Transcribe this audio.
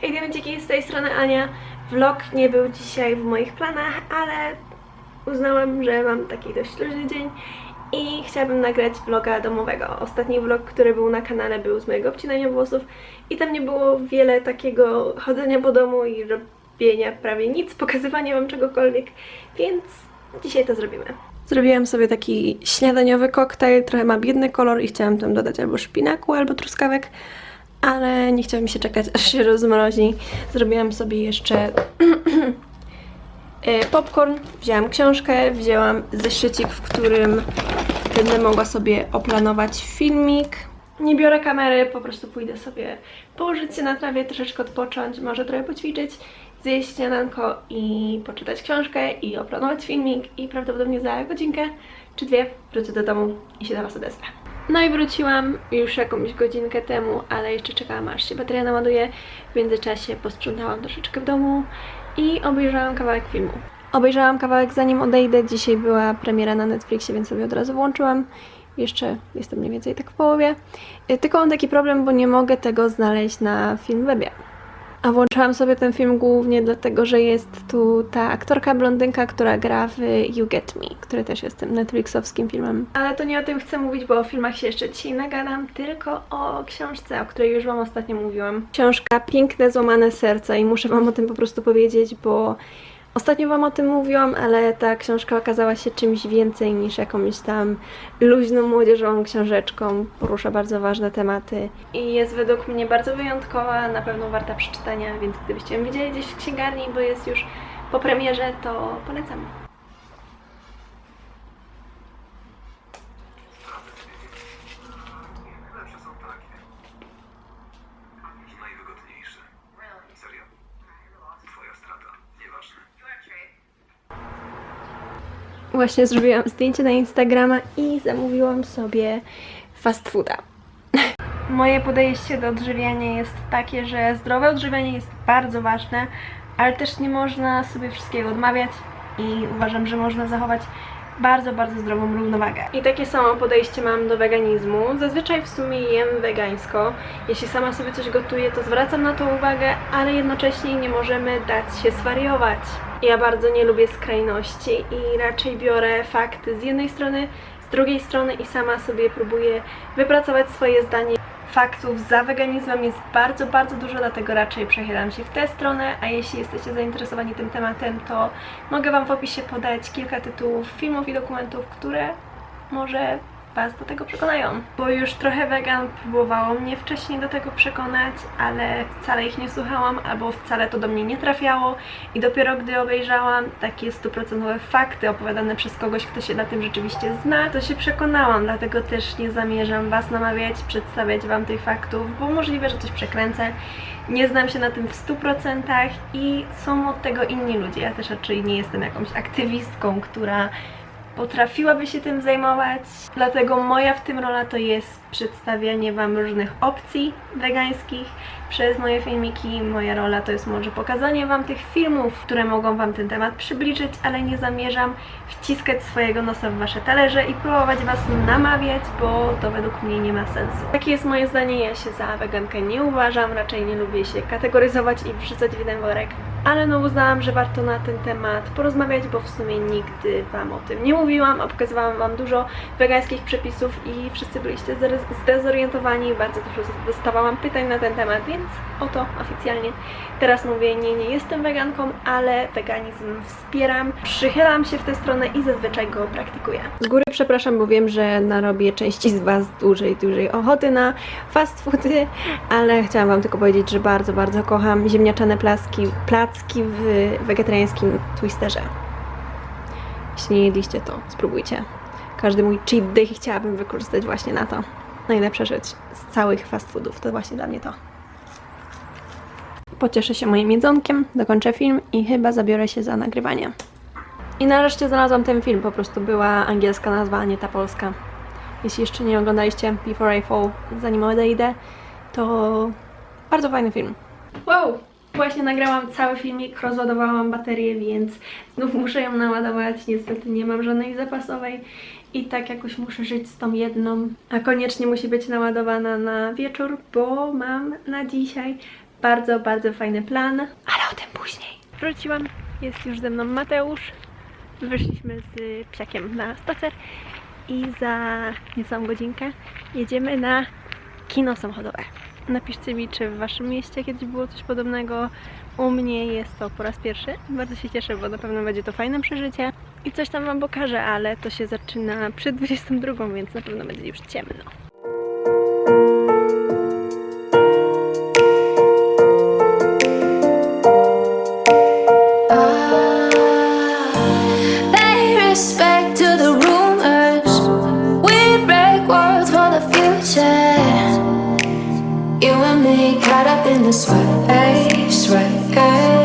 Hej diamenciki, z tej strony Ania. Vlog nie był dzisiaj w moich planach, ale uznałam, że mam taki dość luźny dzień i chciałabym nagrać vloga domowego. Ostatni vlog, który był na kanale był z mojego obcinania włosów i tam nie było wiele takiego chodzenia po domu i robienia prawie nic, pokazywania wam czegokolwiek, więc dzisiaj to zrobimy. Zrobiłam sobie taki śniadaniowy koktajl, trochę ma biedny kolor i chciałam tam dodać albo szpinaku, albo truskawek, ale nie chciałam się czekać, aż się rozmrozi. Zrobiłam sobie jeszcze e, popcorn, wzięłam książkę, wzięłam zeszycik, w którym będę mogła sobie oplanować filmik. Nie biorę kamery, po prostu pójdę sobie położyć się na trawie, troszeczkę odpocząć, może trochę poćwiczyć, zjeść śniadanko i poczytać książkę i oplanować filmik i prawdopodobnie za godzinkę czy dwie wrócę do domu i się do Was odezwę. No i wróciłam już jakąś godzinkę temu, ale jeszcze czekałam aż się bateria naładuje. W międzyczasie posprzątałam troszeczkę w domu i obejrzałam kawałek filmu. Obejrzałam kawałek zanim odejdę. Dzisiaj była premiera na Netflixie, więc sobie od razu włączyłam. Jeszcze jestem mniej więcej tak w połowie. Y, Tylko mam taki problem, bo nie mogę tego znaleźć na Filmwebie. A włączyłam sobie ten film głównie dlatego, że jest tu ta aktorka blondynka, która gra w You Get Me, który też jest tym Netflixowskim filmem. Ale to nie o tym chcę mówić, bo o filmach się jeszcze dzisiaj nagadam, tylko o książce, o której już Wam ostatnio mówiłam. Książka Piękne Złamane Serca i muszę Wam o tym po prostu powiedzieć, bo Ostatnio Wam o tym mówiłam, ale ta książka okazała się czymś więcej niż jakąś tam luźną, młodzieżową książeczką. Porusza bardzo ważne tematy i jest według mnie bardzo wyjątkowa, na pewno warta przeczytania, więc gdybyście ją widzieli gdzieś w księgarni, bo jest już po premierze, to polecam. Właśnie zrobiłam zdjęcie na Instagrama i zamówiłam sobie fast fooda. Moje podejście do odżywiania jest takie, że zdrowe odżywianie jest bardzo ważne, ale też nie można sobie wszystkiego odmawiać i uważam, że można zachować bardzo, bardzo zdrową równowagę. I takie samo podejście mam do weganizmu. Zazwyczaj w sumie jem wegańsko. Jeśli sama sobie coś gotuję, to zwracam na to uwagę, ale jednocześnie nie możemy dać się zwariować. Ja bardzo nie lubię skrajności i raczej biorę fakty z jednej strony, z drugiej strony i sama sobie próbuję wypracować swoje zdanie. Faktów za weganizmem jest bardzo, bardzo dużo, dlatego raczej przechylam się w tę stronę, a jeśli jesteście zainteresowani tym tematem, to mogę Wam w opisie podać kilka tytułów filmów i dokumentów, które może Was do tego przekonają. Bo już trochę wegan próbowało mnie wcześniej do tego przekonać, ale wcale ich nie słuchałam, albo wcale to do mnie nie trafiało i dopiero gdy obejrzałam takie stuprocentowe fakty opowiadane przez kogoś, kto się na tym rzeczywiście zna, to się przekonałam, dlatego też nie zamierzam Was namawiać, przedstawiać Wam tych faktów, bo możliwe, że coś przekręcę. Nie znam się na tym w 100% i są od tego inni ludzie. Ja też raczej nie jestem jakąś aktywistką, która potrafiłaby się tym zajmować. Dlatego moja w tym rola to jest przedstawianie Wam różnych opcji wegańskich przez moje filmiki. Moja rola to jest może pokazanie Wam tych filmów, które mogą Wam ten temat przybliżyć, ale nie zamierzam wciskać swojego nosa w Wasze talerze i próbować Was namawiać, bo to według mnie nie ma sensu. Takie jest moje zdanie, ja się za wegankę nie uważam, raczej nie lubię się kategoryzować i wrzucać w jeden worek. Ale no uznałam, że warto na ten temat porozmawiać, bo w sumie nigdy Wam o tym nie mówiłam, a pokazywałam Wam dużo wegańskich przepisów i wszyscy byliście zdezorientowani, bardzo dużo dostawałam pytań na ten temat, więc oto oficjalnie teraz mówię, nie, nie jestem weganką, ale weganizm wspieram, przychylam się w tę stronę i zazwyczaj go praktykuję. Z góry przepraszam, bo wiem, że narobię części z Was dłużej, dłużej ochoty na fast foody, ale chciałam Wam tylko powiedzieć, że bardzo, bardzo kocham ziemniaczane placki, placki w wegetariańskim twisterze. Jeśli nie jedliście, to spróbujcie. Każdy mój cheat day chciałabym wykorzystać właśnie na to. Najlepsza rzecz z całych fast foodów to właśnie dla mnie to. Pocieszę się moim jedzonkiem, dokończę film i chyba zabiorę się za nagrywanie. I nareszcie znalazłam ten film, po prostu była angielska nazwa, a nie ta polska. Jeśli jeszcze nie oglądaliście Before I Fall, zanim odejdę, to bardzo fajny film. Wow! Właśnie nagrałam cały filmik, rozładowałam baterię, więc znów muszę ją naładować. Niestety nie mam żadnej zapasowej i tak jakoś muszę żyć z tą jedną. A koniecznie musi być naładowana na wieczór, bo mam na dzisiaj bardzo, bardzo fajny plan, ale o tym później. Wróciłam, jest już ze mną Mateusz. Wyszliśmy z psiakiem na spacer i za niecałą godzinkę jedziemy na kino samochodowe. Napiszcie mi, czy w waszym mieście kiedyś było coś podobnego. U mnie jest to po raz pierwszy. Bardzo się cieszę, bo na pewno będzie to fajne przeżycie. I coś tam wam pokażę, ale to się zaczyna przed 22, więc na pewno będzie już ciemno. Caught up in the sweat, sweat.